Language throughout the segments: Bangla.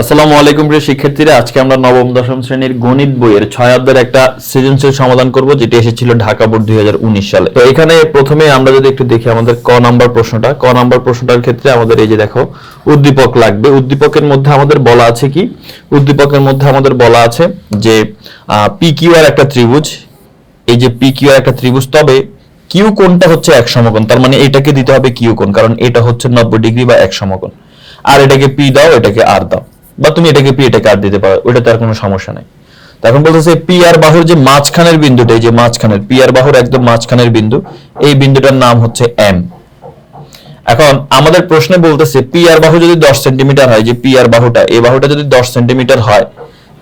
আসসালামু আলাইকুম প্রিয় শিক্ষার্থীরা, আজকে আমরা নবম, দশম শ্রেণির গণিত বইয়ের ছয় অধ্যায়ের একটা সৃজনশীল সমাধান করব, যেটি এসেছিল ঢাকা বোর্ড দুই হাজার উনিশ সালে। তো এখানে প্রথমে আমরা যদি একটু দেখি আমাদের ক নাম্বার প্রশ্নটা, ক নাম্বার প্রশ্নটার ক্ষেত্রে আমাদের এই যে দেখো, উদ্দীপক লাগবে। উদ্দীপকের মধ্যে আমাদের বলা আছে কি? উদ্দীপকের মধ্যে আমাদের বলা আছে যে পি কিউ আর একটা ত্রিভুজ। এই যে পি কিউ আর একটা ত্রিভুজ, তবে কিউ কোণটা হচ্ছে এক সমকোণ, তার মানে এটাকে দিতে হবে কিউ কোণ, কারণ এটা হচ্ছে নব্বই ডিগ্রি বা এক সমকোণ। আর এটাকে পি দাও, এটাকে আর দাও। বা তুমি এটাকে পি এটাকে আর দিতে পারো ওটাতে আর কোনো সমস্যা নাই। এখন বলতেছে পি আর বাহুর যে মাঝখানের বিন্দুটা, এই যে মাঝখানের পি আর বাহুর একদম মাঝখানের বিন্দু, এই বিন্দুটার নাম হচ্ছে এম এখন আমাদের প্রশ্নে বলতেছে পি আর বাহু যদি দশ সেন্টিমিটার হয়, যে পি আর বাহুটা, এই বাহুটা যদি দশ সেন্টিমিটার হয়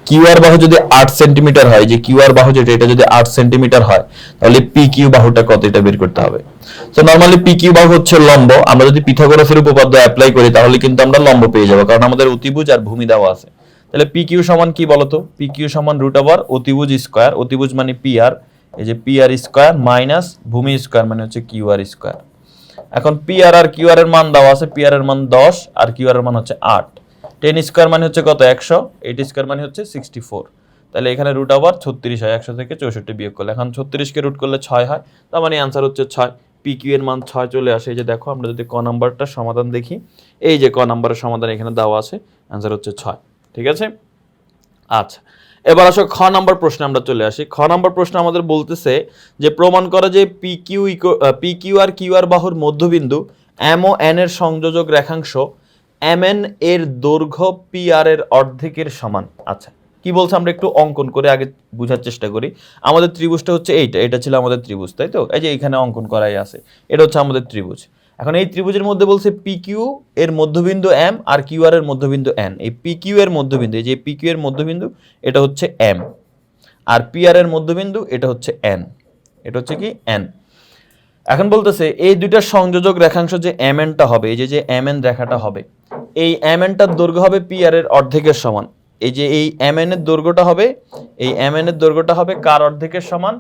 কিউ আর বাহু যদি আট সেন্টিমিটার হয়, যে কিউআর বাহু যেটা, এটা যদি আট সেন্টিমিটার হয়, তাহলে পি কিউ বাহুটা কত এটা বের করতে হবে। তো নর্মালি পি কিউ বাহু হচ্ছে লম্ব। আমরা যদি পিথাগোরাসের উপপাদ্য অ্যাপ্লাই করি, তাহলে কিন্তু আমরা লম্ব পেয়ে যাব, কারণ আমাদের অতিভুজ আর ভূমি দেওয়া আছে। তাহলে পি কিউ সমান কি বলতো? পি কিউ সমান রুট ওভার অতিভুজ স্কোয়ার অতিভুজ মানে পি আর এই যে পি আর স্কোয়ার মাইনাস ভূমি স্কোয়ার মানে হচ্ছে কিউ আর স্কোয়ার এখন পি আর আর কিউ আর এর মান দেওয়া আছে পি আর এর মান দশ আর কিউ আর এর মান হচ্ছে আট। টেন স্কোয়ার মানে হচ্ছে কত? একশো। এইট স্কোয়ার মানে হচ্ছে সিক্সটি ফোর। তাহলে এখানে রুট আবার ছত্রিশ হয়, একশো থেকে চৌষট্টি বিয়োগ করলে। এখন ছত্রিশকে রুট করলে ছয় হয়, তার মানে আনসার হচ্ছে ছয়। পি কিউ এর মান ছয় চলে আসে। এই যে দেখো, আমরা যদি ক নাম্বারটা সমাধান দেখি, এই যে ক নাম্বারের সমাধান এখানে দেওয়া আছে আনসার হচ্ছে ছয়। ঠিক আছে? আচ্ছা এবার আসো খ নাম্বার প্রশ্নে আমরা চলে আসি। খ নাম্বার প্রশ্ন আমাদের বলতেছে যে, প্রমাণ করে যে P Q P Q R Q R বাহুর মধ্যবিন্দু এম ও এন এর সংযোজক রেখাংশ এম এন এর দৈর্ঘ্য পি আর এর অর্ধেকের সমান। আচ্ছা কি বলছে আমরা একটু অঙ্কন করে আগে বোঝার চেষ্টা করি। আমাদের ত্রিভুজটা হচ্ছে এইটা, এটা ছিল আমাদের ত্রিভুজ, তাই তো? এই যে এখানে অঙ্কন করাই আছে, এটা হচ্ছে আমাদের ত্রিভুজ। এখন এই ত্রিভুজের মধ্যে বলছে পি কিউ এর মধ্যবিন্দু এম আর কিউ আর এর মধ্যবিন্দু এন। এই পি কিউ এর মধ্যবিন্দু, এই যে পি কিউ এর মধ্যবিন্দু, এটা হচ্ছে এম। আর পি আর এর মধ্যবিন্দু, এটা হচ্ছে এন। এটা হচ্ছে কি? এন। এখন বলতেছে, এই দুইটার সংযোজক রেখাংশ যে এম এনটা হবে, এই যে যে এম এন রেখাটা হবে এই এম এনটার দৈর্ঘ্য হবে পি আর এর অর্ধেকের সমান। এই যে এই এম এন এর দৈর্ঘ্যটা হবে, এই এম এন এর দৈর্ঘ্যটা হবে কার অর্ধেকের সমান?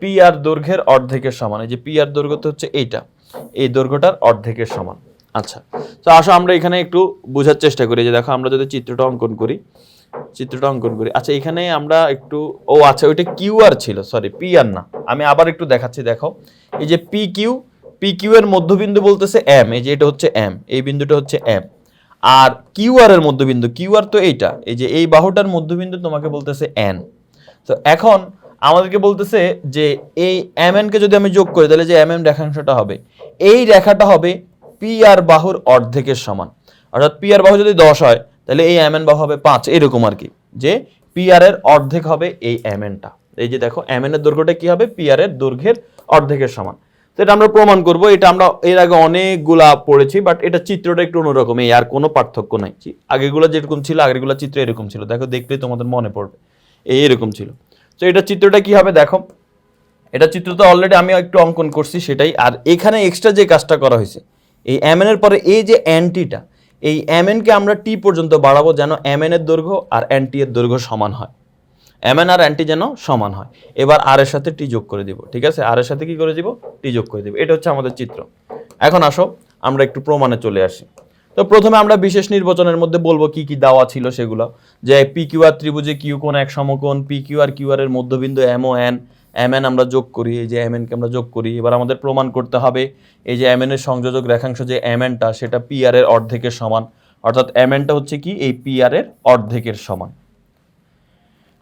পি আর দৈর্ঘ্যের অর্ধেকের সমান। এই যে পি আর দৈর্ঘ্য তো হচ্ছে এইটা। এই দৈর্ঘ্যটার অর্ধেকের সমান। আচ্ছা তো আসো আমরা এখানে একটু বোঝার চেষ্টা করি। যে দেখো, আমরা যদি চিত্রটা অঙ্কন করি, চিত্রটা অঙ্কন করি। আচ্ছা এখানে আমরা একটু, ও আচ্ছা ওইটা কিউ আর ছিল সরি পি আর না। আমি আবার একটু দেখাচ্ছি, দেখো। এই যে পি কিউ পি কিউ এর মধ্যবিন্দু বলতেছে এম এই যে এটা হচ্ছে এম এই বিন্দুটা হচ্ছে এম আর কিউআর এর মধ্যবিন্দু কিউআর তো এইটা, এই যে এই বাহুটার মধ্যবিন্দু তোমাকে বলতেছে এন তো এখন আমাদেরকে বলতেছে যে এই এম কে যদি আমি যোগ করি, তাহলে যে এম এম রেখাংশটা হবে, এই রেখাটা হবে পি আর বাহুর অর্ধেকের সমান। অর্থাৎ পি আর বাহু যদি দশ হয়, তাহলে এই এম এন বাহু হবে পাঁচ, এরকম আর কি। যে পি আর এর অর্ধেক হবে এই এম এনটা এই যে দেখো এম এন এর দৈর্ঘ্যটা কি হবে? পি আর এর দৈর্ঘ্যের অর্ধেকের সমান। তো এটা আমরা প্রমাণ করব। এটা আমরা এর আগে অনেকগুলা পড়েছি বাট এটা চিত্রটা একটু অন্যরকম। এই আর কোনো পার্থক্য নাই। আগেগুলো যেরকম ছিল, আগেরগুলো চিত্র এরকম ছিল। দেখো, দেখলেই তোমাদের মনে পড়বে। এই এরকম ছিল। তো এটা চিত্রটা কি হবে দেখো। এটা চিত্র তো অলরেডি আমি একটু অঙ্কন করছি সেটাই। আর এখানে এক্সট্রা যে কাজটা করা হয়েছে, এই এম এর পরে এই যে অ্যান্টিটা এই এম কে আমরা টি পর্যন্ত বাড়াবো যেন এর দৈর্ঘ্য আর অ্যান্টি এর দৈর্ঘ্য সমান হয়। এন আর অ্যান্টি যেন সমান হয়। এবার আর এর সাথে টি যোগ করে দিব, ঠিক আছে? আর এর সাথে কি করে দিব? টি যোগ করে দিব। এটা হচ্ছে আমাদের চিত্র। এখন আসো, আমরা একটু প্রমাণে চলে আসি। তো প্রথমে আমরা বিশেষ নির্বাচনের মধ্যে বলব কি কি দেওয়া ছিল সেগুলো। যে পি কিউ ত্রিভুজে কিউ কোণ এক সমকোণ P Q R Q R এর মধ্যবিন্দু এম এন এম এন আমরা যোগ করি, এই যে এম এনকে আমরা যোগ করি। এবার আমাদের প্রমাণ করতে হবে, এই যে এম এর সংযোজক রেখাংশ যে এম এনটা সেটা পি আর এর অর্ধেকের সমান। অর্থাৎ এম এনটা হচ্ছে কি? এই পি এর অর্ধেকের সমান।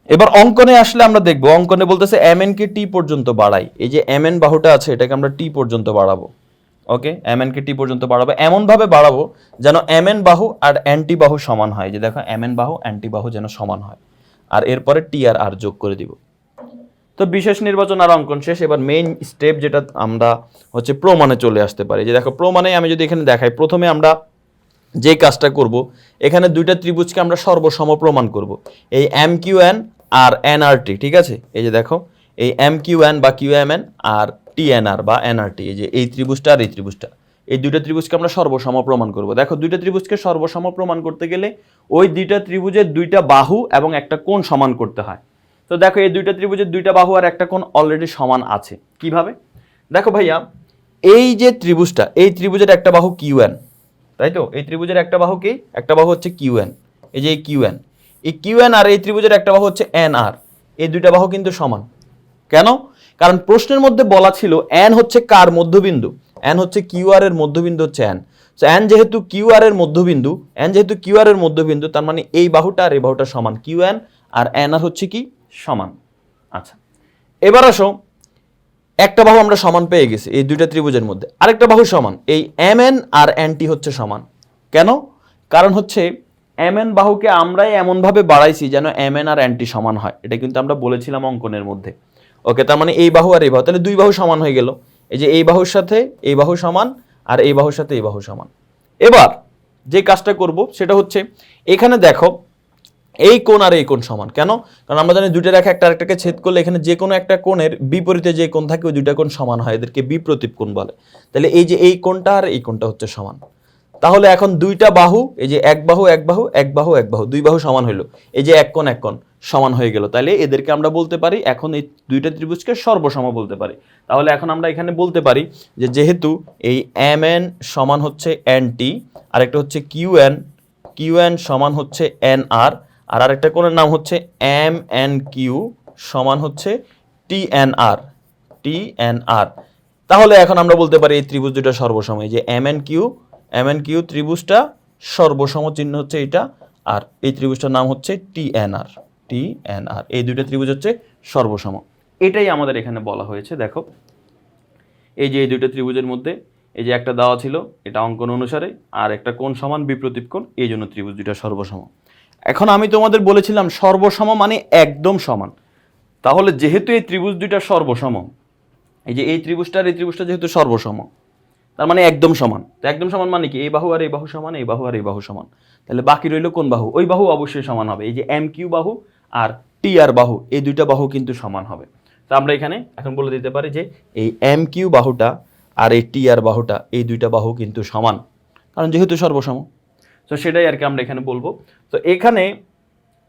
এবার অঙ্কনে আসলে আমরা দেখব, অঙ্কনে বলতেছে এম কে টি পর্যন্ত বাড়াই। এই যে এম এন বাহুটা আছে, এটাকে আমরা টি পর্যন্ত বাড়াবো। ওকে? এম কে টি পর্যন্ত বাড়াবো। এমনভাবে বাড়াবো যেন এম এন বাহু আর অ্যান্টি বাহু সমান হয়। যে দেখো এম এন বাহু অ্যান্টি বাহু যেন সমান হয়। আর এরপরে টি আর আর যোগ করে দিব। তো বিশেষ নির্বাচন আর অঙ্কন শেষ। এবার মেইন স্টেপ যেটা আমরা হচ্ছে প্রমাণে চলে আসতে পারি। যে দেখো, প্রমাণে আমি যদি এখানে দেখাই, প্রথমে আমরা যে কাজটা করব, এখানে দুইটা ত্রিভুজকে আমরা সর্বসম প্রমাণ করব। এই এম কিউ এন আর এনআরটি ঠিক আছে? এই যে দেখো, এই এম কিউ এন বা কিউ এম এন আর টি এন আর বা এনআরটি এই যে এই ত্রিভুজটা আর এই ত্রিভুজটা। এই দুইটা ত্রিভুজকে আমরা সর্বসম প্রমাণ করব। দেখো, দুইটা ত্রিভুজকে সর্বসম প্রমাণ করতে গেলে ওই দুইটা ত্রিভুজের দুইটা বাহু এবং একটা কোণ সমান করতে হয়। তো দেখো, এই দুইটা ত্রিভুজের দুইটা বাহু আর একটা কোণ অলরেডি সমান আছে। কীভাবে? দেখো ভাইয়া, এই যে ত্রিভুজটা, এই ত্রিভুজের একটা বাহু কিউ এন তাই তো? এই ত্রিভুজের একটা বাহু কি? একটা বাহু হচ্ছে কিউ এন এই যে কিউ এন এই কিউ এন আর, এই ত্রিভুজের একটা বাহু হচ্ছে এন আর। এই দুইটা বাহু কিন্তু সমান। কেন? কারণ প্রশ্নের মধ্যে বলা ছিল এন হচ্ছে কার মধ্যবিন্দু? এন হচ্ছে কিউ আর এর মধ্যবিন্দু হচ্ছে এন। সো এন যেহেতু কিউ আর এর মধ্যবিন্দু, এন যেহেতু কিউ আর এর মধ্যবিন্দু, তার মানে এই বাহুটা আর এই বাহুটা সমান। কিউ এন আর এন আর হচ্ছে কি? সমান। আচ্ছা। এবার আসো, একটা বাহু আমরা সমান পেয়ে গেছি এই দুইটা ত্রিভুজের মধ্যে। আরেকটা বাহু সমান, এই এম এন আর এনটি হচ্ছে সমান। কেন? কারণ হচ্ছে এম এন বাহুকে আমরাই এমনভাবে বাড়াইছি যেন এম এন আর এনটি সমান হয়। এটা কিন্তু আমরা বলেছিলাম অঙ্কনের মধ্যে। ওকে, তার মানে এই বাহু আর এই বাহু। তাহলে দুই বাহু সমান হয়ে গেল। এই যে এই বাহুর সাথে এই বাহু সমান আর এই বাহুর সাথে এই বাহু সমান। এবার যে কাজটা করব সেটা হচ্ছে, এখানে দেখো, এই কোণ আর এই কোণ সমান। কেন? কারণ আমরা জানি দুইটা রেখা একটা আরেকটাকে ছেদ করলে এখানে যে কোনো একটা কোণের বিপরীতে যে কোণ থাকে, ওই দুইটা কোণ সমান হয়। এদেরকে বিপ্রতীপ কোণ বলে। তাহলে এই যে এই কোণটা আর এই কোণটা হচ্ছে সমান। তাহলে এখন দুইটা বাহু, এই যে এক বাহু এক বাহু এক বাহু এক বাহু, দুই বাহু সমান হইল। এই যে এক কোণ এক কোণ সমান হয়ে গেল। তাহলে এদেরকে আমরা বলতে পারি, এখন এই দুইটা ত্রিভুজকে সর্বসম বলতে পারি। তাহলে এখন আমরা এখানে বলতে পারি যে যেহেতু এই এম এন সমান হচ্ছে এন টি আরেকটা হচ্ছে কিউ এন কিউ এন সমান হচ্ছে এন আর আর আরেকটা কোণের নাম হচ্ছে এম এন কিউ সমান হচ্ছে টি এন আর টি এন আর তাহলে এখন আমরা বলতে পারি এই ত্রিভুজ দুটা সর্বসম, এই যে M N Q M Q ত্রিভুজটা সর্বসম চিহ্ন হচ্ছে এটা আর এই ত্রিভুজটার নাম হচ্ছে টি এন আর, টি এন আর। এই দুইটা ত্রিভুজ হচ্ছে সর্বসম। এটাই আমাদের এখানে বলা হয়েছে, দেখো। এই যে এই দুইটা ত্রিভুজের মধ্যে, এই যে একটা দেওয়া ছিল, এটা অঙ্কন অনুসারে, আর একটা কোণ সমান বিপ্রতীপ কোণ, এই জন্য ত্রিভুজ দুইটা সর্বসম। এখন আমি তোমাদের বলেছিলাম সর্বসম মানে একদম সমান। তাহলে যেহেতু এই ত্রিভুজ দুইটা সর্বসম, এই যে এই ত্রিভুজটা আর এই ত্রিভুজটা যেহেতু সর্বসম তার মানে একদম সমান। তো একদম সমান মানে কি? এই বাহু আর এই বাহু সমান, এই বাহু আর এই বাহু সমান। তাহলে বাকি রইল কোন বাহু? ওই বাহু অবশ্যই সমান হবে। এই যে এম কিউ বাহু আর টি আর বাহু, এই দুইটা বাহু কিন্তু সমান হবে। তো আমরা এখানে এখন বলে দিতে পারি যে এই এম কিউ বাহুটা আর এই টি আর বাহুটা, এই দুইটা বাহু কিন্তু সমান। কারণ যেহেতু সর্বসম। তো সেটাই আর কি আমরা এখানে বলব। তো এখানে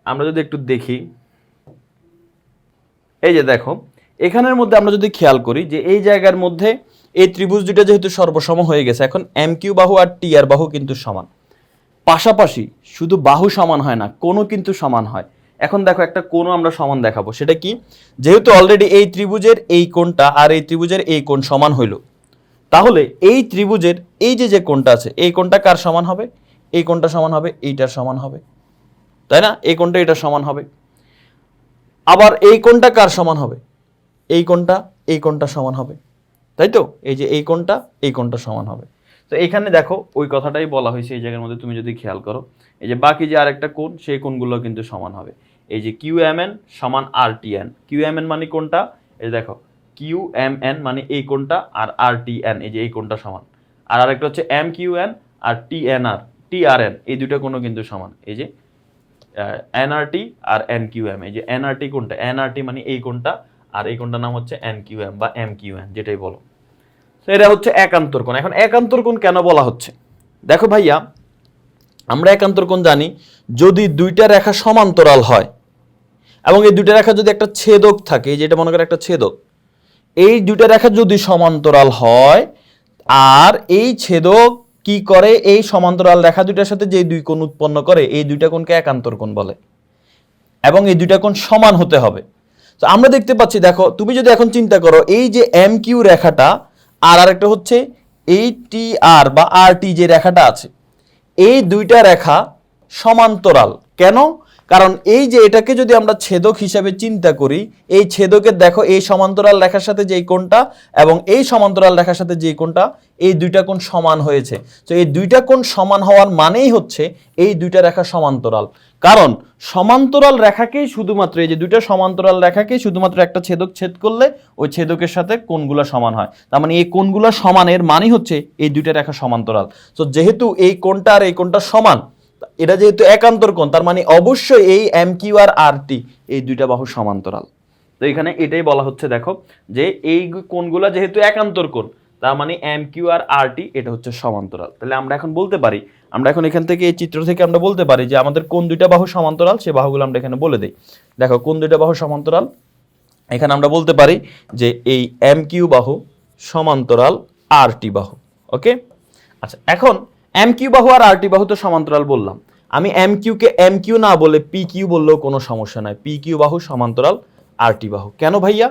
আমরা যদি একটু দেখি, এই যে দেখো, এখানের মধ্যে আমরা যদি খেয়াল করি যে এই জায়গার মধ্যে এই ত্রিভুজ দুটা যেহেতু সর্বসম হয়ে গেছে, এখন এম কিউ বাহু আর টি আর বাহু কিন্তু সমান। পাশাপাশি শুধু বাহু সমান হয় না কোনো কিন্তু সমান হয়। এখন দেখো একটা কোণও আমরা সমান দেখাবো, সেটা কি? যেহেতু অলরেডি এই ত্রিভুজের এই কোণটা আর এই ত্রিভুজের এই কোণ সমান হইল, তাহলে এই ত্রিভুজের এই যে যে কোণটা আছে, এই কোণটা কার সমান হবে? এই কোণটা সমান হবে, এইটার সমান হবে। তাই না? এই কোণটা এটা সমান হবে। আবার এই কোণটা কার সমান হবে? এই কোণটা এই কোণটা সমান হবে। তাই তো? এই যে এই কোণটা এই কোণটা সমান হবে। তো এখানে দেখো, ওই কথাটাই বলা হয়েছে এই জায়গার মধ্যে, তুমি যদি খেয়াল করো। এই যে বাকি যে আরেকটা কোণ, সেই কোণগুলো কিন্তু সমান হবে। এই যে কিউ এম এন সমান R T N. Q M N মানে কোনটা এই দেখো, কিউ এম এন মানে এই কোনটা আর আর টি এন, এই যে এই কোনটা সমান। আর আরেকটা হচ্ছে এম কিউ এন আর T N R, T R N, এই দুটো কোনো কিন্তু সমান। এই যে এনআরটি আর এন কিউ এম, এই যে এনআরটি কোনটা এনআরটি মানে এই কোনটা আর এই কোনটার নাম হচ্ছে এন কিউ এম বা এম কিউ এন যেটাই বলো। তো এটা হচ্ছে একান্তর কোণ। এখন একান্তর কোণ কেন বলা হচ্ছে? দেখো ভাইয়া, আমরা একান্তর কোণ জানি যদি দুইটা রেখা সমান্তরাল হয় এবং এই দুইটা রেখা যদি একটা ছেদক থাকে যেটা মনে করে একটা ছেদক, এই দুইটা রেখা যদি সমান্তরাল হয়, আর এই ছেদক কি করে? এই সমান্তরাল রেখা দুইটার সাথে যে দুই কোণ উৎপন্ন করে, এই দুইটা কোণকে একান্তর কোণ বলে। এবং এই দুইটা কোণ সমান হতে হবে। তো আমরা দেখতে পাচ্ছি, দেখো, তুমি যদি এখন চিন্তা করো, এই যে এম কিউ রেখাটা, আর আরেকটা হচ্ছে এই টি আর বা আর টি যে রেখাটা আছে, এই দুইটা রেখা সমান্তরাল। কেন? কারণ এই যে এটাকে যদি আমরা ছেদক হিসাবে চিন্তা করি, এই ছেদকের দেখো এই সমান্তরাল রেখার সাথে যেই কোণটা এবং এই সমান্তরাল রেখার সাথে যেই কোণটা, এই দুইটা কোণ সমান হয়েছে। তো এই দুইটা কোণ সমান হওয়ার মানেই হচ্ছে এই দুইটা রেখা সমান্তরাল। কারণ সমান্তরাল রেখাকেই শুধুমাত্র, এই যে দুইটা সমান্তরাল রেখাকেই শুধুমাত্র একটা ছেদক ছেদ করলে ওই ছেদকের সাথে কোণগুলো সমান হয়। তার মানে এই কোণগুলো সমানের মানে হচ্ছে এই দুইটা রেখা সমান্তরাল। তো যেহেতু এই কোণটা আর এই কোণটা সমান এটা যেহেতু একান্তর কোণ, তার মানে অবশ্যই এই এম কিউ আর আর টি এই দুইটা বাহু সমান্তরাল। তো এখানে এটাই বলা হচ্ছে, দেখো, যে এই কোণগুলো যেহেতু একান্তর কোণ, তার মানে এম কিউ আর আর টি এটা হচ্ছে সমান্তরাল। তাহলে আমরা এখন বলতে পারি, আমরা এখন এখান থেকে এই চিত্র থেকে আমরা বলতে পারি যে আমাদের কোন দুইটা বাহু সমান্তরাল, সে বাহুগুলো আমরা এখানে বলে দিই। দেখো, কোন দুইটা বাহু সমান্তরাল? এখানে আমরা বলতে পারি যে এই এম কিউ বাহু সমান্তরাল আর টি বাহু, ওকে? আচ্ছা এখন এম কিউ বাহু আর আর টি বাহু তো সমান্তরাল বললাম। আমি এম কিউকে এম কিউ না বলে পি কিউ বললেও কোনো সমস্যা নাই। পি কিউ বাহু সমান্তরাল, আর টি বাহু। কেন ভাইয়া?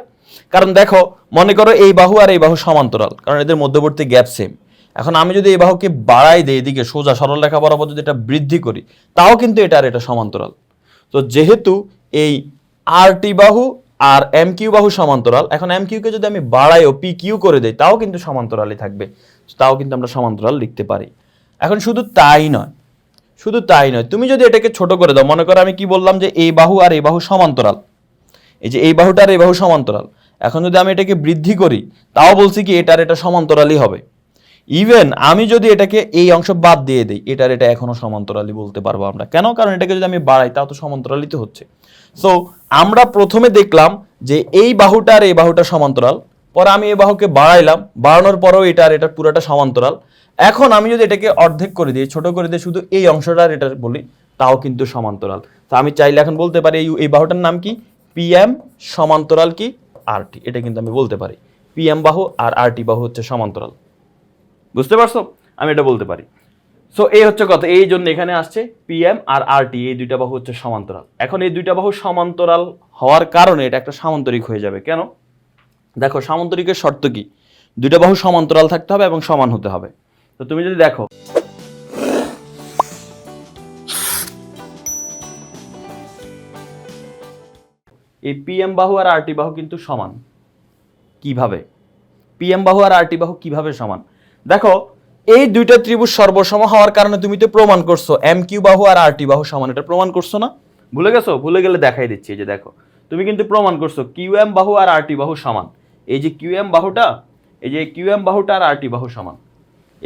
কারণ দেখো, মনে করো এই বাহু আর এই বাহু সমান্তরাল, কারণ এদের মধ্যবর্তী গ্যাপ সেম এখন আমি যদি এই বাহুকে বাড়াই দিই এদিকে, সোজা সরল রেখা বরাবর যদি এটা বৃদ্ধি করি, তাও কিন্তু এটা আর এটা সমান্তরাল। তো যেহেতু এই আর টি বাহু আর এম কিউ বাহু সমান্তরাল, এখন এম কিউকে যদি আমি বাড়াই ও পি কিউ করে দেই, তাও কিন্তু সমান্তরালই থাকবে। তাও কিন্তু আমরা সমান্তরাল লিখতে পারি। এখন শুধু তাই নয়, শুধু তাই নয়, তুমি যদি এটাকে ছোট করে দাও, মনে করো আমি কি বললাম যে এই বাহু আর এই বাহু সমান্তরাল। এই যে এই বাহুটা আর এই বাহু সমান্তরাল। এখন যদি আমি এটাকে বৃদ্ধি করি, তাও বলছি কি এটার এটা সমান্তরালই হবে। ইভেন আমি যদি এটাকে এই অংশ বাদ দিয়ে দিই, এটার এটা এখনও সমান্তরালই বলতে পারব আমরা। কেন? কারণ এটাকে যদি আমি বাড়াই, তাও তো সমান্তরালই তো হচ্ছে। সো আমরা প্রথমে দেখলাম যে এই বাহুটা আর এই বাহুটা সমান্তরাল, পরে আমি এই বাহুকে বাড়াইলাম, বাড়ানোর পরেও এটা আর এটা পুরোটা সমান্তরাল। এখন আমি যদি এটাকে অর্ধেক করে দিই, ছোট করে দিই, শুধু এই অংশটার এটা বলি, তাও কিন্তু সমান্তরাল। তো আমি চাইলে এখন বলতে পারি, এই এই বাহুটার নাম কি? পিএম সমান্তরাল কি? আরটি এটা কিন্তু আমি বলতে পারি। পিএম বাহু আর আরটি বাহু হচ্ছে সমান্তরাল। বুঝতে পারছ? আমি এটা বলতে পারি। সো এই হচ্ছে কথা। এই জন্য এখানে আসছে পিএম আর আরটি এই দুইটা বাহু হচ্ছে সমান্তরাল। এখন এই দুইটা বাহু সমান্তরাল হওয়ার কারণে এটা একটা সামান্তরিক হয়ে যাবে। কেন? দেখো, সামান্তরিকের শর্ত কি? দুইটা বাহু সমান্তরাল থাকতে হবে এবং সমান হতে হবে। তো তুমি যদি দেখো। এই পিএম বাহু আর আরটি বাহু কিন্তু সমান। কীভাবে? পিএম বাহু আর আরটি বাহু কীভাবে সমান? দেখো, এই দুইটা ত্রিভুজ সর্বসম হওয়ার কারণে তুমি তো প্রমাণ করছ, এম কিউ বাহু আর আরটি বাহু সমান, এটা প্রমাণ করছ না? ভুলে গেছো? ভুলে গেলে দেখাই দিচ্ছি, এই যে দেখো। তুমি কিন্তু প্রমাণ করছ, কিউ এম বাহু আর আরটি বাহু সমান। এই যে কিউ এম বাহুটা, এই যে কিউ এম বাহুটা আর আরটি বাহু সমান।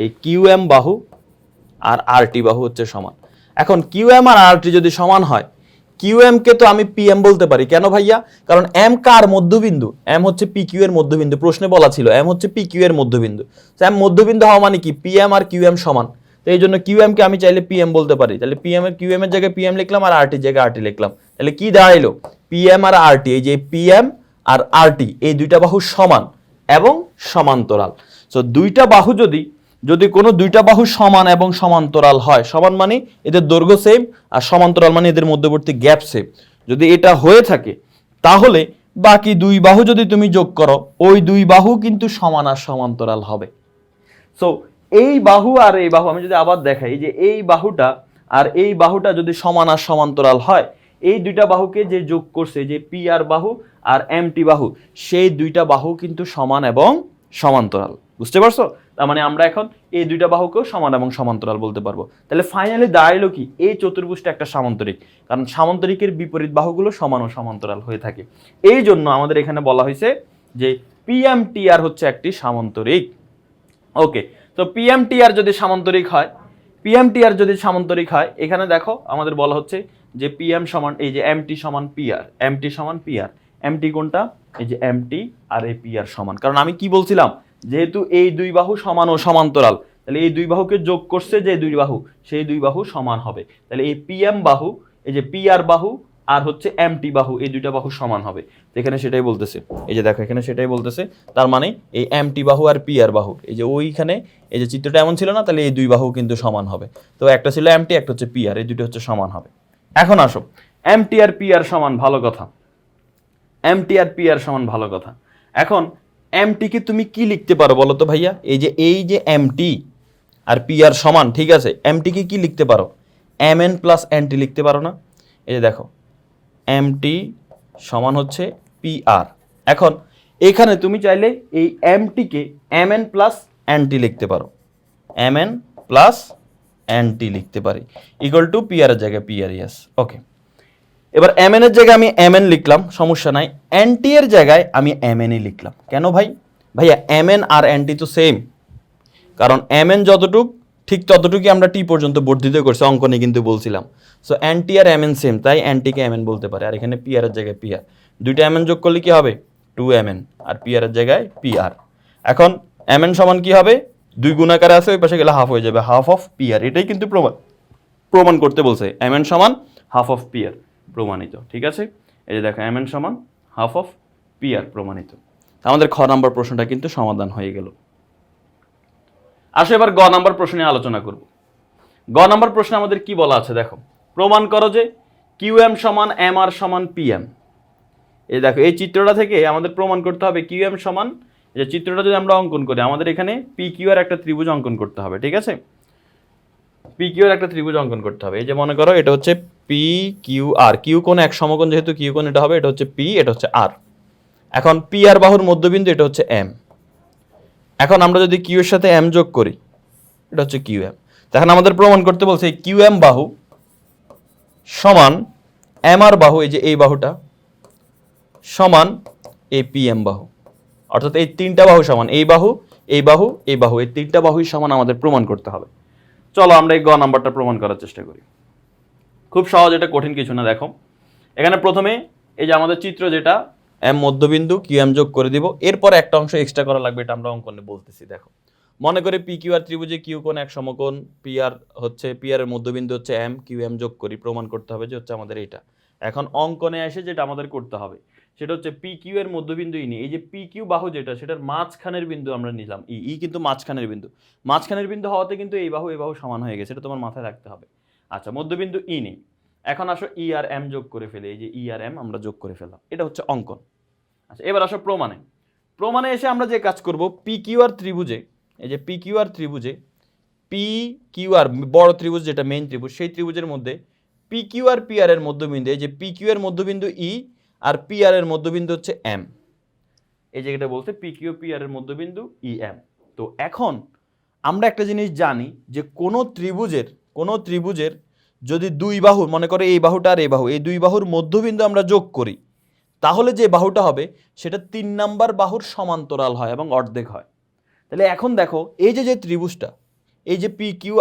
এই কিউ এম বাহু আর আরটি বাহু হচ্ছে সমান। এখন কিউ এম আর আরটি যদি সমান হয়, কিউ এম কে তো আমি পি এম বলতে পারি। কেন ভাইয়া? কারণ এম কার মধ্যবিন্দু? এম হচ্ছে পি কিউ এর মধ্যবিন্দু। প্রশ্নে বলা ছিল, এম হচ্ছে পি কিউ এর মধ্যবিন্দু। তো এম মধ্যবিন্দু হওয়া মানে কি? পি এম আর কিউ এম সমান। তো এই জন্য কিউ এম কে আমি চাইলে পি এম বলতে পারি। তাহলে পিএম এর, কিউ এম এর জায়গায় পি এম লিখলাম আর আরটির জায়গায় আরটি লিখলাম। তাহলে কি দাঁড়াইলো? পি এম আর আরটি এই যে পি এম আর আরটি এই দুইটা বাহু সমান এবং সমান্তরাল। সো দুইটা বাহু যদি যদি কোনো দুইটা বাহু সমান এবং সমান্তরাল হয়, সমান মানে এদের দৈর্ঘ্য সেম আর সমান্তরাল মানে এদের মধ্যবর্তী গ্যাপ সেম যদি এটা হয়ে থাকে, তাহলে বাকি দুই বাহু যদি তুমি যোগ করো, ওই দুই বাহু কিন্তু সমান আর সমান্তরাল হবে। সো এই বাহু আর এই বাহু, আমি যদি আবার দেখাই যে এই বাহুটা আর এই বাহুটা যদি সমান আর সমান্তরাল হয়, এই দুইটা বাহুকে যে যোগ করছে, যে পি আর বাহু আর এম টি বাহু, সেই দুইটা বাহু কিন্তু সমান এবং সমান্তরাল। বুঝতে পারছ? তার মানে আমরা এখন এই দুইটা বাহুকেও সমান এবং সমান্তরাল বলতে পারব। তাহলে ফাইনালি দাঁড়াইলো কি? এই চতুর্ভুজটা একটা সামান্তরিক। কারণ সামান্তরিকের বিপরীত বাহুগুলো সমান ও সমান্তরাল হয়ে থাকে। এই জন্য আমাদের এখানে বলা হয়েছে যে পিএমটিআর হচ্ছে একটি সামান্তরিক। ওকে তো পিএমটিআর যদি সামান্তরিক হয় পিএমটিআর যদি সামান্তরিক হয়, এখানে দেখো আমাদের বলা হচ্ছে যে পিএম সমান, এই যে এমটি সমান পিআর এমটি সমান পিআর এমটি কোনটা? এই যে এমটি আর এই পিআর সমান। কারণ আমি কি বলছিলাম? যেহেতু এই দুই বাহু সমান ও সমান্তরাল, তাহলে এই দুই বাহুকে যোগ করছে যে দুই বাহু, সেই দুই বাহু সমান হবে। তাহলে এই পিএম বাহু, এই যে পি আর বাহু আর হচ্ছে এমটি বাহু, এই দুইটা বাহু সমান হবে। এখানে সেটাই বলতেছে। এই যে দেখো, এখানে সেটাই বলতেছে। তার মানে এই এমটি বাহু আর পি আর বাহু, এই যে ওইখানে এই যে চিত্রটা এমন ছিল না, তাহলে এই দুই বাহু কিন্তু সমান হবে। তো একটা ছিল এম টি একটা হচ্ছে পি আর এই দুটো হচ্ছে সমান হবে। এখন আসো। এমটি আর পি আর সমান ভালো কথা। এমটি আর পি আর সমান ভালো কথা। এখন এমটিকে তুমি কি লিখতে পারো বলো তো ভাইয়া? এই যে এই যে এমটি আর পিআর সমান, ঠিক আছে? এমটিকে কি লিখতে পারো? এম এন প্লাস এনটি লিখতে পারো না? এই যে দেখো এমটি সমান হচ্ছে পিআর এখন, এখানে তুমি চাইলে এই এমটিকে এম এন প্লাস এনটি লিখতে পারো। এম এন প্লাস এনটি লিখতে পারি। ইকুয়াল টু পিআর এর জায়গায় পিআর ইয়াস ওকে এবার এম এর জায়গায় আমি এম লিখলাম, সমস্যা নাই। এনটি এর জায়গায় আমি এম লিখলাম। কেন ভাই? ভাইয়া এম আর এনটি তো সেম কারণ এম এন যতটুক, ঠিক ততটুকুই আমরা টি পর্যন্ত বর্ধিত করছি অঙ্কনে কিন্তু বলছিলাম। সো অ্যান্টি আর এম এন সেম তাই অ্যান্টিকে এম এন বলতে পারে। আর এখানে পি আর এর জায়গায় পি আর দুইটা এম এন যোগ করলে কি হবে? টু এম এন আর পি আর এর জায়গায় পি আর এখন এম এন সমান কি হবে? দুই গুণাকারে আছে, ওই পাশে গেলে হাফ হয়ে যাবে। হাফ অফ পি আর এটাই কিন্তু প্রমাণ। প্রমাণ করতে বলছে। এম এন সমান হাফ অফ পি আর প্রমাণিত, ঠিক আছে? এই যে দেখো এম এন সমান হাফ অফ পি আর প্রমাণিত। আমাদের খ নাম্বার প্রশ্নটা কিন্তু সমাধান হয়ে গেল। আসো এবার গ নাম্বার প্রশ্নে আলোচনা করব। গ নাম্বার প্রশ্নে আমাদের কি বলা আছে দেখো? প্রমাণ করো যে কিউ এম সমান এম আর সমান পি এম এই দেখো, এই চিত্রটা থেকে আমাদের প্রমাণ করতে হবে কিউ এম সমান যে চিত্রটা যদি আমরা অঙ্কন করি, আমাদের এখানে পি কিউ আর একটা ত্রিভুজ অঙ্কন করতে হবে, ঠিক আছে? পি কিউ আর একটা ত্রিভুজ অঙ্কন করতে হবে। এই যে মনে করো, এটা হচ্ছে পি কিউ আর কিউ কোণ এক সমকোণ যেহেতু কিউ কোণ এটা হবে, এটা হচ্ছে পি এটা হচ্ছে আর এখন পি আর বাহুর মধ্যবিন্দু, এটা হচ্ছে এম এখন আমরা যদি কিউ এর সাথে এম যোগ করি, এটা হচ্ছে কিউ এম এখন আমাদের প্রমাণ করতে বলছে কিউ এম বাহু সমান এম আর বাহু, এই যে এই বাহুটা, সমান এই পি এম বাহু। অর্থাৎ এই তিনটা বাহু সমান, এই বাহু এই বাহু এই বাহু, এই তিনটা বাহুই সমান আমাদের প্রমাণ করতে হবে। চলো আমরা এই গ নাম্বারটা প্রমাণ করার চেষ্টা করি। খুব সহজ, এটা কঠিন কিছু না, দেখো। এখানে প্রথমে এই যে আমাদের চিত্র যেটা এম মধ্যবিন্দু কিউ এম যোগ করে দিব। এরপর একটা অংশ এক্সট্রা করা লাগবে, এটা আমরা অঙ্কনে বলতেছি, দেখো। মনে করে পি কিউ আর ত্রিভুজে কিউ কোণ এক সমকোণ পি আর হচ্ছে পি আর এর মধ্যবিন্দু হচ্ছে এম কিউ এম যোগ করি, প্রমাণ করতে হবে যে হচ্ছে আমাদের এটা এখন অঙ্কনে এসে যেটা আমাদের করতে হবে, সেটা হচ্ছে পি কিউ এর মধ্যবিন্দু ই নিয়ে, এই যে পি কিউ বাহু যেটা, সেটার মাঝখানের বিন্দু আমরা নিলাম, ই ই কিন্তু মাঝখানের বিন্দু। মাঝখানের বিন্দু হওয়াতে কিন্তু এই বাহু এই বাহু সমান হয়ে গেছে, এটা তোমার মাথায় রাখতে হবে। আচ্ছা মধ্যবিন্দু ই নেই। এখন আসো ই আর এম যোগ করে ফেলে, এই যে ই আর এম আমরা যোগ করে ফেললাম। এটা হচ্ছে অঙ্কন। আচ্ছা এবার আসো প্রমাণে। প্রমাণে এসে আমরা যে কাজ করব পি কিউ আর ত্রিভুজে, এই যে পি কিউ আর ত্রিভুজে পি কিউ আর বড় ত্রিভুজ যেটা মেইন ত্রিভুজ, সেই ত্রিভুজের মধ্যে পি কিউ আর পি আর এর মধ্যবিন্দু, এই যে পি কিউ এর মধ্যবিন্দু ই আর পি আর এর মধ্যবিন্দু হচ্ছে এম এই যে এটা বলতে পি কিউ পি আর এর মধ্যবিন্দু ই এম তো এখন আমরা একটা জিনিস জানি যে কোনো ত্রিভুজের কোনো ত্রিভুজের যদি দুই বাহু, মনে করে এই বাহুটা আর এই বাহু, এই দুই বাহুর মধ্যবিন্দু আমরা যোগ করি, তাহলে যে বাহুটা হবে, সেটা তিন নাম্বার বাহুর সমান্তরাল হয় এবং অর্ধেক হয়। তাহলে এখন দেখো, এই যে যে ত্রিভুজটা, এই যে পি কিউ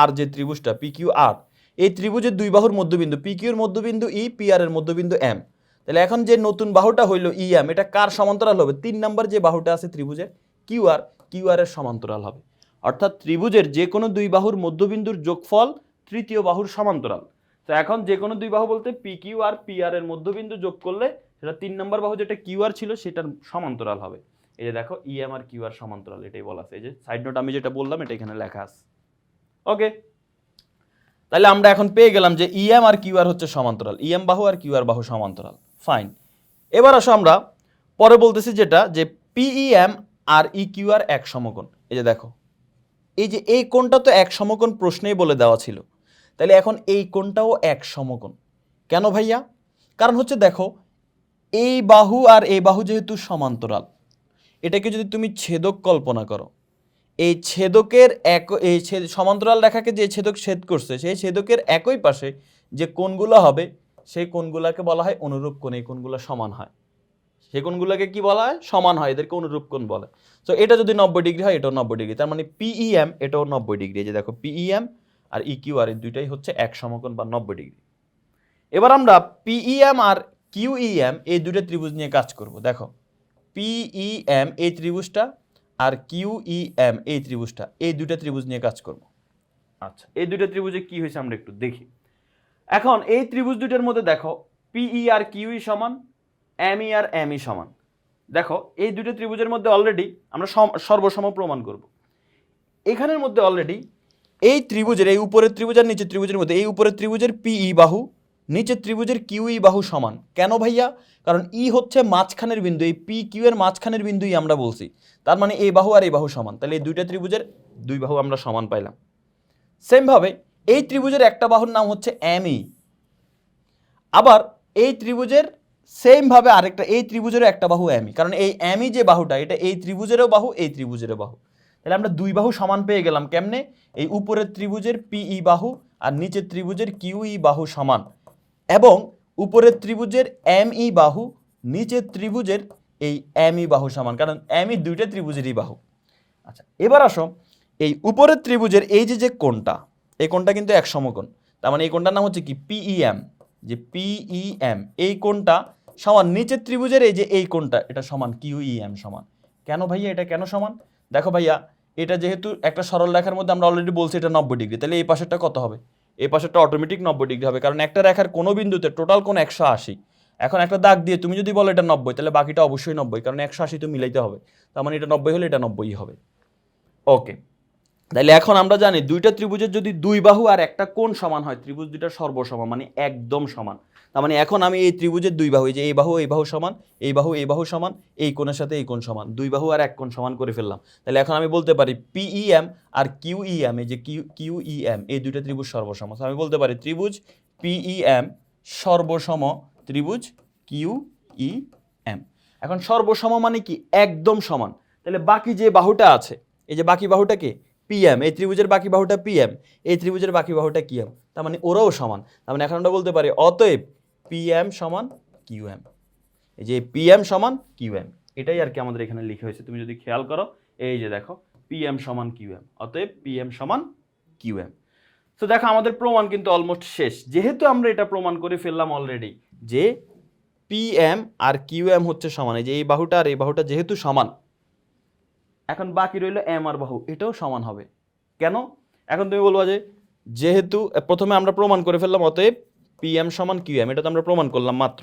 আর যে ত্রিভুজটা পি কিউ আর এই ত্রিভুজের দুই বাহুর মধ্যবিন্দু পি কিউর মধ্যবিন্দু ই পি আর এর মধ্যবিন্দু এম তাহলে এখন যে নতুন বাহুটা হইল ই এম এটা কার সমান্তরাল হবে? তিন নাম্বার যে বাহুটা আছে ত্রিভুজের কিউ আর কিউ আর এর সমান্তরাল হবে। অর্থাৎ ত্রিভুজের যে কোনো দুই বাহুর মধ্যবিন্দুর যোগফল তৃতীয় বাহুর সমান্তরাল। তো এখন যে কোনো দুই বাহু বলতে P Q R P R এর মধ্যবিন্দু যোগ করলে সেটা তিন নম্বর বাহু যেটা কিউ আর ছিল সেটার সমান্তরাল হবে। এই যে দেখো ই এম আর কিউ আর সমান্তরাল, এটাই বলা আছে। এই যে সাইড নোট আমি যেটা বললাম, এটা এখানে লেখা আছে। ওকে তাহলে আমরা এখন পেয়ে গেলাম যে ইএম আর কিউ আর হচ্ছে সমান্তরাল। ইএম বাহু আর কিউ আর বাহু সমান্তরাল। ফাইন এবার আসো আমরা, পরে বলতেছি যেটা, যে পিইএম আর ই কিউ আর এক সমকোণ। এই যে দেখো এই যে এই কোণটা তো এক সমকোণ প্রশ্নেই বলে দেওয়া ছিল। তাহলে এখন এই কোণটাও এক সমকোণ। কেন ভাইয়া? কারণ হচ্ছে দেখো, এই বাহু আর এই বাহু যেহেতু সমান্তরাল, এটাকে যদি তুমি ছেদক কল্পনা করো, এই ছেদকের এক, এই সমান্তরাল রেখাকে যে ছেদক ছেদ করছে, সেই ছেদকের একই পাশে যে কোণগুলো হবে, সেই কোণগুলোকে বলা হয় অনুরূপ কোণ, এই কোণগুলো সমান হয়। কোণগুলোকে কি বলা হয়? সমান হয়, এদেরকে অনুরূপ কোণ বলে। তো এটা যদি নব্বই ডিগ্রি হয়, এটাও নব্বই ডিগ্রি। তার মানে পিইএম এটাও নব্বই ডিগ্রি। যে দেখো পিইএম আর ইকিউ আর এই দুইটাই হচ্ছে এক সমকোণ বা নব্বই ডিগ্রি। এবার আমরা পিইএম আর কিউইএম এই দুটো ত্রিভুজ নিয়ে কাজ করব। দেখো পিইএম এই ত্রিভুজটা আর কিউইএম এই ত্রিভুজটা, এই দুটো ত্রিভুজ নিয়ে কাজ করব। আচ্ছা এই দুটো ত্রিভুজে কি হয়েছে আমরা একটু দেখি। এখন, এই ত্রিভুজ দুটোর মধ্যে দেখো পিই আর কিউই সমান এমই আর এমই সমান। দেখো, এই দুটো ত্রিভুজের মধ্যে অলরেডি আমরা সম- সর্বসম প্রমাণ করব। এখানের মধ্যে অলরেডি এই ত্রিভুজের, এই উপরের ত্রিভুজ আর নিচের ত্রিভুজের মধ্যে, এই উপরের ত্রিভুজের পিই বাহু, নিচের ত্রিভুজের কিউই বাহু সমান। কেন ভাইয়া? কারণ ই হচ্ছে মাঝখানের বিন্দু, এই পি কিউ এর মাঝখানের বিন্দুই আমরা বলছি। তার মানে এই বাহু আর এই বাহু সমান। তাহলে এই দুইটা ত্রিভুজের দুই বাহু আমরা সমান পাইলাম। সেমভাবে এই ত্রিভুজের একটা বাহুর নাম হচ্ছে এমই আবার এই ত্রিভুজের সেমভাবে আরেকটা, এই ত্রিভুজেরও একটা বাহু অ্যামি। কারণ এই অ্যামি যে বাহুটা, এটা এই ত্রিভুজেরও বাহু, এই ত্রিভুজেরও বাহু। তাহলে আমরা দুই বাহু সমান পেয়ে গেলাম কেমনে? এই উপরের ত্রিভুজের পিই বাহু আর নিচের ত্রিভুজের কিউই বাহু সমান। এবং উপরের ত্রিভুজের এম ই বাহু, নিচের ত্রিভুজের এই এমই বাহু সমান। কারণ এমই দুইটা ত্রিভুজেরই বাহু। আচ্ছা এবার আসো, এই উপরের ত্রিভুজের এই যে যে কোণটা, এই কোণটা কিন্তু এক সমকোণ। তার মানে এই কোণটার নাম হচ্ছে কি পিইএম যে পিইএম এই কোণটা সমান নিচের ত্রিভুজের এই যে এই কোণটা, এটা সমান কিউ ই এম সমান। কেন ভাইয়া এটা কেন সমান? দেখো ভাইয়া, এটা যেহেতু একটা সরল রেখার মধ্যে আমরা অলরেডি বলছি এটা নব্বই ডিগ্রি, তাহলে এই পাশেরটা কত হবে? এই পাশেরটা অটোমেটিক নব্বই ডিগ্রি হবে, কারণ একটা রেখার কোনো বিন্দুতে টোটাল কোণ একশো আশি। এখন একটা দাগ দিয়ে তুমি যদি বলো এটা নব্বই, তাহলে বাকিটা অবশ্যই নব্বই, কারণ একশো আশি তো মিলাইতে হবে। তার মানে এটা নব্বই হলে এটা নব্বই হবে। ওকে তাহলে এখন আমরা জানি দুইটা ত্রিভুজের যদি দুই বাহু আর একটা কোণ সমান হয়, ত্রিভুজ দুইটা সর্বসমান মানে একদম সমান। তার মানে এখন আমি এই ত্রিভুজের দুই বাহু, এই যে এই বাহু এই বাহু সমান, এই বাহু এই বাহু সমান, এই কোণের সাথে এই কোণ সমান, দুই বাহু আর এক কোণ সমান করে ফেললাম। তাহলে এখন আমি বলতে পারি পিইএম আর কিউইএম এই যে কিউ কিউইএম এই দুইটা ত্রিভুজ সর্বসম আমি বলতে পারি ত্রিভুজ পিইএম সর্বসম ত্রিভুজ কিউইএম এখন সর্বসম মানে কি? একদম সমান। তাহলে বাকি যে বাহুটা আছে, এই যে বাকি বাহুটা কি? পিএম এই ত্রিভুজের বাকি বাহুটা পিএম এই ত্রিভুজের বাকি বাহুটা কিএম তার মানে ওরাও সমান, তার মানে এখন আমরা বলতে পারি অতএব পিএম সমান কিউএম এই যে পিএম সমান কিউএম এটাই আর কি আমাদের এখানে লিখে হয়েছে, তুমি যদি খেয়াল করো, এই যে দেখো পিএম সমান কিউএম অতএব পিএম সমান কিউএম তো দেখো আমাদের প্রমাণ কিন্তু অলমোস্ট শেষ, যেহেতু আমরা এটা প্রমাণ করে ফেললাম অলরেডি যে পিএম আর কিউএম হচ্ছে সমান, এই যে এই বাহুটা আর এই বাহুটা যেহেতু সমান এখন বাকি রইল এম আর বাহু, এটাও সমান হবে। কেন? এখন তুমি বলব যে, যেহেতু প্রথমে আমরা প্রমাণ করে ফেললাম, অতএব পি এম সমান কিউএম এটা তো আমরা প্রমাণ করলাম মাত্র।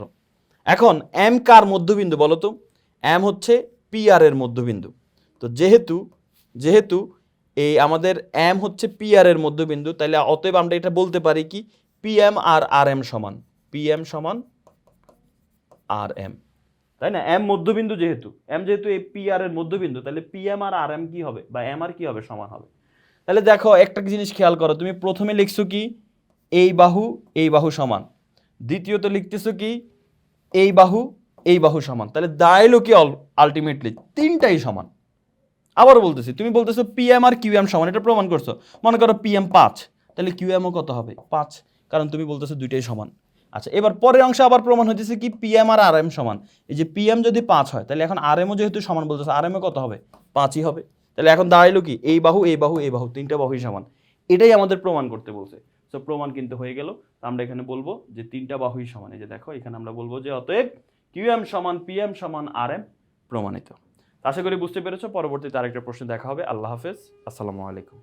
এখন এম কার মধ্যবিন্দু বলো তো? এম হচ্ছে পি আর এর মধ্যবিন্দু। তো যেহেতু যেহেতু এই আমাদের এম হচ্ছে পি আর এর মধ্যবিন্দু তাহলে অতএব আমরা এটা বলতে পারি কি? পি এম আর আর এম সমান। পি এম সমান আর এম তাই না? এম মধ্যবিন্দু যেহেতু এম যেহেতু এই পি আর এর মধ্যবিন্দু, তাহলে পি এম আর আর এম কি হবে? বা এম আর কি হবে? সমান হবে। তাহলে দেখো, একটা জিনিস খেয়াল করো, তুমি প্রথমে লিখছো কি? এই বাহু এই বাহু সমান। দ্বিতীয়ত লিখতেছো কি? এই বাহু এই বাহু সমান। তাহলে দাঁড়াইলো কি আলটিমেটলি তিনটাই সমান। আবারও বলতেছি, তুমি বলতেছো পিএম আর কিউএম সমান, এটা প্রমাণ করছ। মনে করো পিএম পাঁচ, তাহলে কিউএমও কত হবে? পাঁচ। কারণ তুমি বলতেছো দুইটাই সমান। আচ্ছা এবার পরের অংশে আবার প্রমাণ হইতেছে কি পিএম আর আর এম সমান। এই যে পিএম যদি পাঁচ হয়, তাহলে এখন আর এমও যেহেতু সমান বলতেছে আর এমও কত হবে? পাঁচই হবে। তাহলে এখন দাঁড়াইলো কি, এই বাহু এই বাহু এই বাহু, তিনটা বাহুই সমান। এটাই আমাদের প্রমাণ করতে বলছে। সো প্রমাণ কিন্তু হয়ে গেল। তো আমরা এখানে বলব যে তিনটা বাহুই সমান। এই যে দেখো, এখানে আমরা বলব যে অতএব কিউএম সমান পিএম সমান আর এম প্রমাণিত। আশা করি বুঝতে পেরেছ। পরবর্তীতে আরেকটা প্রশ্ন দেখা হবে। আল্লাহ হাফেজ। আসসালামু আলাইকুম।